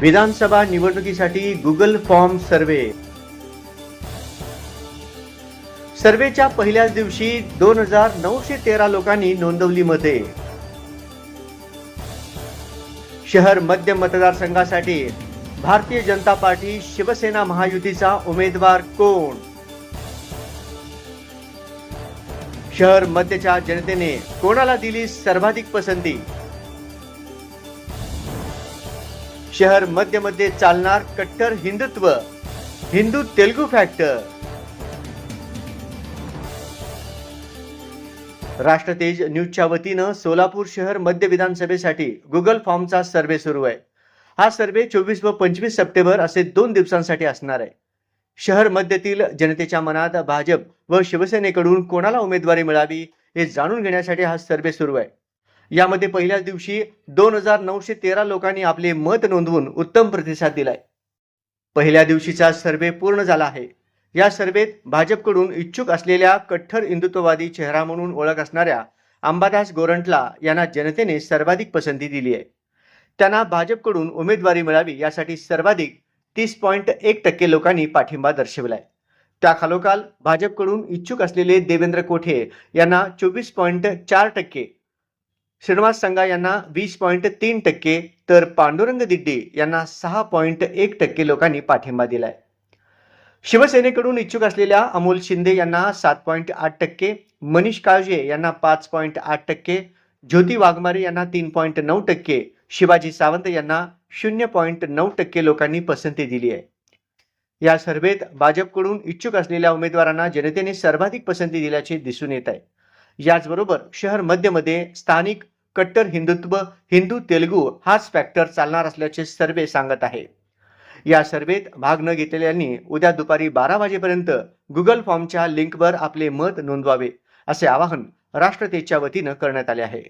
विधानसभा निवडणुकीसाठी Google form सर्वे. सर्वेच्या पहिल्याच दिवशी दोन हजार नऊशे तेरा लोकांनी नोंदवली मते. शहर मध्य मतदारसंघासाठी भारतीय जनता पार्टी शिवसेना महायुतीचा उमेदवार कोण? शहर मध्यच्या जनतेने कोणाला दिली सर्वाधिक पसंती? शहर मध्यमध्ये चालणार कट्टर हिंदुत्व हिंदू तेलुगू फॅक्टर राष्ट्रतेज न्यूजच्या वतीनं सोलापूर शहर मध्य विधानसभेसाठी गुगल फॉर्मचा सर्वे सुरू आहे. हा सर्वे चोवीस व पंचवीस सप्टेंबर असे दोन दिवसांसाठी असणार आहे. शहर मध्यतील जनतेच्या मनात भाजप व शिवसेनेकडून कोणाला उमेदवारी मिळावी हे जाणून घेण्यासाठी हा सर्वे सुरू आहे. यामध्ये पहिल्याच दिवशी दोन हजार नऊशे तेरा लोकांनी आपले मत नोंदवून उत्तम प्रतिसाद दिलाय. पहिल्या दिवशीचा सर्वे पूर्ण झाला आहे. या सर्वेत भाजपकडून इच्छुक असलेल्या कट्टर हिंदुत्ववादी चेहरा म्हणून ओळख असणाऱ्या अंबादास गोरंटला यांना जनतेने सर्वाधिक पसंती दिली आहे. त्यांना भाजपकडून उमेदवारी मिळावी यासाठी सर्वाधिक तीस पॉईंट एक टक्के लोकांनी पाठिंबा दर्शविलाय. त्याखालोखाल भाजपकडून इच्छुक असलेले देवेंद्र कोठे यांना चोवीस पॉईंट चार टक्के श्रीनिवास संघा यांना वीस पॉईंट तीन टक्के तर पांडुरंग दिड्डी यांना सहा पॉईंट एक टक्के लोकांनी पाठिंबा दिलाय. शिवसेनेकडून इच्छुक असलेल्या अमोल शिंदे यांना सात पॉईंट आठ टक्के मनीष काळजे यांना पाच पॉईंट आठ टक्के ज्योती वाघमारे यांना तीन पॉईंट नऊ टक्के शिवाजी सावंत यांना शून्य पॉईंट नऊ टक्के लोकांनी पसंती दिली आहे. या सर्वेत भाजपकडून इच्छुक असलेल्या उमेदवारांना जनतेने सर्वाधिक पसंती दिल्याचे दिसून येत आहे. याचबरोबर शहर मध्यमध्ये स्थानिक कट्टर हिंदुत्व हिंदू तेलुगू हाच फॅक्टर चालणार असल्याचे सर्वे सांगत आहे. या सर्वेत भाग न घेतलेल्यांनी उद्या दुपारी बारा वाजेपर्यंत गुगल फॉर्मच्या लिंकवर आपले मत नोंदवावे असे आवाहन राष्ट्रतेच्या वतीनं करण्यात आले आहे.